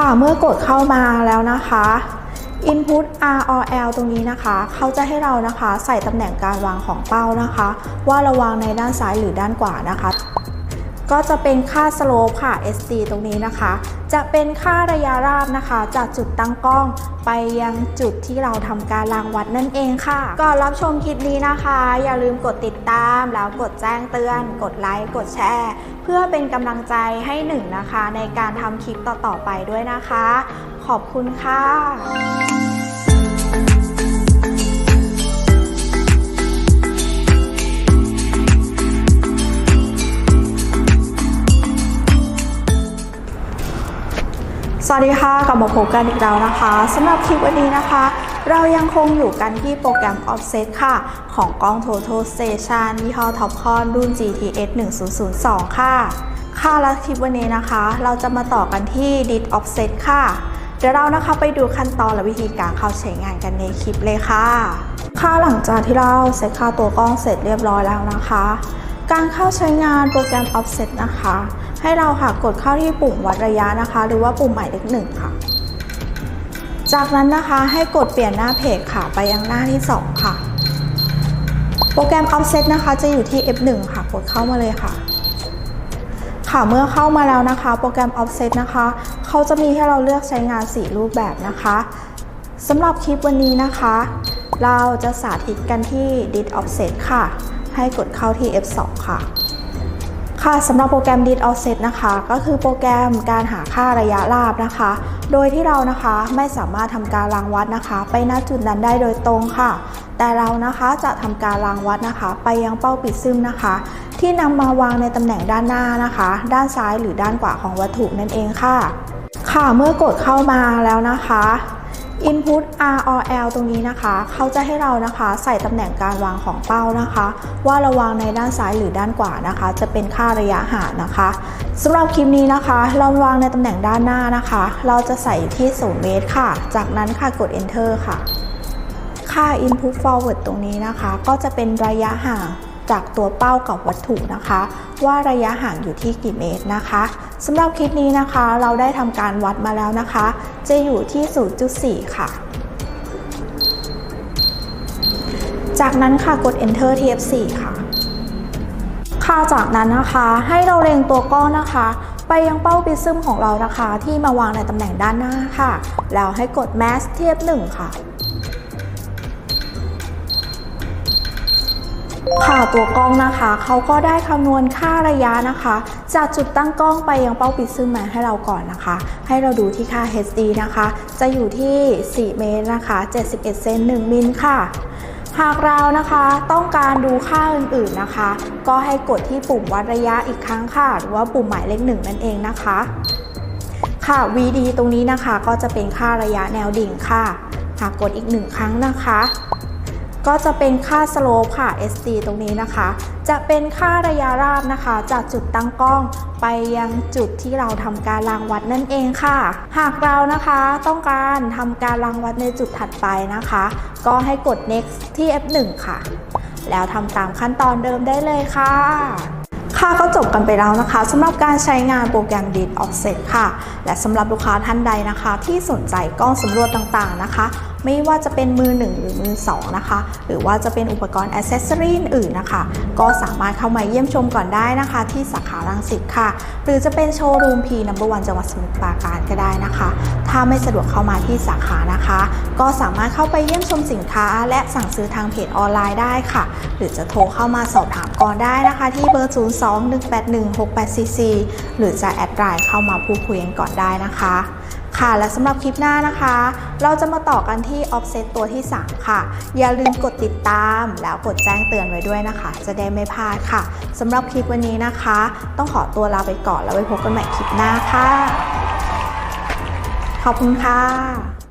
ค่ะเมื่อกดเข้ามาแล้วนะคะ Input ROL ตรงนี้นะคะ เขาจะให้เรานะคะ ใส่ตำแหน่งการวางของเป้านะคะ ว่าเราวางในด้านซ้ายหรือด้านขวานะคะ ก็จะเป็นค่า slope ค่ะ SD ตรงนี้นะคะ จะเป็นค่าระยะราบนะคะ จากจุดตั้งกล้องไปยังจุดที่เราทำการรางวัดนั่นเองค่ะ ก่อนรับชมคลิปนี้นะคะ อย่าลืมกดติดตามแล้วกดแจ้งเตือน กดไลค์ กดแชร์ เพื่อเป็นกำลังใจให้หนึ่งนะคะ ในการทำคลิปต่อๆไปด้วยนะคะ ขอบคุณค่ะ สวัสดีค่ะกลับมาพบกันอีกแล้วนะคะสำหรับคลิปวันนี้นะคะ เรายังคงอยู่กันที่โปรแกรม Offset ค่ะ ของกล้อง Total Station ยี่ห้อ Topcon รุ่น GTX 1002 ค่ะ ค่ะและคลิปวันนี้นะคะ เราจะมาต่อกันที่ Dit Offset ค่ะ เดี๋ยวเรานะคะไปดูขั้นตอนและวิธีการเข้าใช้งานกันในคลิปเลยค่ะ ค่ะหลังจากที่เราเซตค่าตัวกล้องเสร็จเรียบร้อยแล้วนะคะ การเข้าใช้งานโปรแกรม Offset นะคะ ให้เราค่ะกดเข้าที่ปุ่มวัดระยะนะคะ หรือว่าปุ่มหมายเลขหนึ่งค่ะ จากนั้นนะคะให้กดเปลี่ยนหน้าเพจค่ะไปยังหน้าที่ 2 ค่ะ โปรแกรม Offset นะคะ จะอยู่ที่ F1 ค่ะ กดเข้ามาเลยค่ะ ค่ะเมื่อเข้ามาแล้วนะคะ โปรแกรม Offset นะคะเขาจะมีให้เราเลือกใช้งาน 4 รูปแบบนะคะสำหรับคลิปวันนี้นะคะ เราจะสาธิตกันที่ Dit Offset ค่ะ ให้กดเข้าที่ F2 ค่ะ ค่ะสำหรับโปรแกรม Dit Offset นะคะ ก็คือโปรแกรมการหาค่าระยะราบนะคะ โดยที่เรานะคะไม่สามารถทำการรางวัดนะคะ ไปณจุดนั้นได้โดยตรงค่ะ แต่เรานะคะจะทำการรางวัดนะคะ ไปยังเป้าปิดซึมนะคะ ที่นำมาวางในตำแหน่งด้านหน้านะคะ ด้านซ้ายหรือด้านขวาของวัตถุนั่นเองค่ะ ค่ะเมื่อกดเข้ามาแล้วนะคะ Input ROL ตรงนี้นะคะ เขาจะให้เรานะคะใส่ตำแหน่งการวางของเป้านะคะ ว่าเราวางในด้านซ้ายหรือด้านขวานะคะ จะเป็นค่าระยะห่างนะคะสำหรับคลิปนี้นะคะ เราวางในตำแหน่งด้านหน้านะคะ เราจะใส่ที่ 0 เมตรค่ะ จากนั้นค่ะกด enter ค่ะ ค่า input forward ตรงนี้นะคะ ก็จะเป็นระยะห่าง จากตัวเป้ากับวัตถุนะคะ ว่าระยะห่างอยู่ที่กี่เมตรนะคะสำหรับคลิปนี้นะคะเราได้ทำการวัดมาแล้วนะคะ จะอยู่ที่ 0.4 ค่ะ จากนั้นค่ะกด enter ที่ F4 ค่ะค่ะจากนั้นนะคะให้เราเล็งตัวก้อนนะคะ ไปยังเป้าปิซึมของเรานะคะ ที่มาวางในตำแหน่งด้านหน้าค่ะ แล้วให้กด mask ที่ F1 ค่ะ ค่ะตัวกล้องนะคะเขาก็ได้คำนวณค่าระยะนะคะ จากจุดตั้งกล้องไปยังเป้าปิดซึมมาให้เราก่อนนะคะ ให้เราดูที่ค่า HD นะคะ จะอยู่ที่ 4 เมตรนะคะ 71 เซน1มิลค่ะ หากเรานะคะต้องการดูค่าอื่นๆนะคะ ก็ให้กดที่ปุ่มวัดระยะอีกครั้งค่ะ หรือว่าปุ่มหมายเลขหนึ่งนั่นเองนะคะ ค่ะ VD ตรงนี้นะคะก็จะเป็นค่าระยะแนวดิ่งค่ะ หากกดอีกหนึ่งครั้งนะคะ ก็จะเป็นค่า slope ค่ะ SD ตรงนี้นะคะ จะเป็นค่าระยะราบนะคะ จากจุดตั้งกล้องไปยังจุดที่เราทำการรางวัดนั่นเองค่ะ หากเรานะคะต้องการทำการรางวัดในจุดถัดไปนะคะ ก็ให้กด next ที่ F1 ค่ะ แล้วทำตามขั้นตอนเดิมได้เลยค่ะค่ะก็จบกันไปแล้วนะคะสำหรับการใช้งานโปรแกรม Dit Offset ค่ะ และสำหรับลูกค้าท่านใดนะคะ ที่สนใจกล้องสำรวจต่างๆนะคะ ไม่ว่าจะเป็นมือ 1 หรือมือ 2 นะคะ หรือว่าจะเป็นอุปกรณ์อ c เซสซอรีอื่นนะคะ ก็สามารถเข้ามาเยี่ยมชมก่อนได้นะคะ ที่สาขารังสิตค่ะ หรือจะเป็นโชว์รูม P Number 1จังหวัดสมุทรปราการก็ได้นะคะ ถ้าไม่สะดวกเข้ามาที่สาขานะคะ ก็สามารถเข้าไปเยี่ยมชมสินค้า และสั่งซื้อทางเพจออนไลน์ได้ค่ะ หรือจะโทรเข้ามาสอบถามก่อนได้นะคะ ที่เบอร์ 02-181-6844 หรือจะแอดไลน์เข้ามาพูดคุยกันก่อนได้นะคะ ค่ะ และสำหรับคลิปหน้านะคะ เราจะมาต่อกันที่ offset ตัวที่ 3 ค่ะ อย่าลืมกดติดตามแล้วกดแจ้งเตือนไว้ด้วยนะคะ จะได้ไม่พลาดค่ะสำหรับคลิปวันนี้นะคะ ต้องขอตัวลาไปก่อนแล้วไว้พบกันใหม่คลิปหน้าค่ะ ขอบคุณค่ะ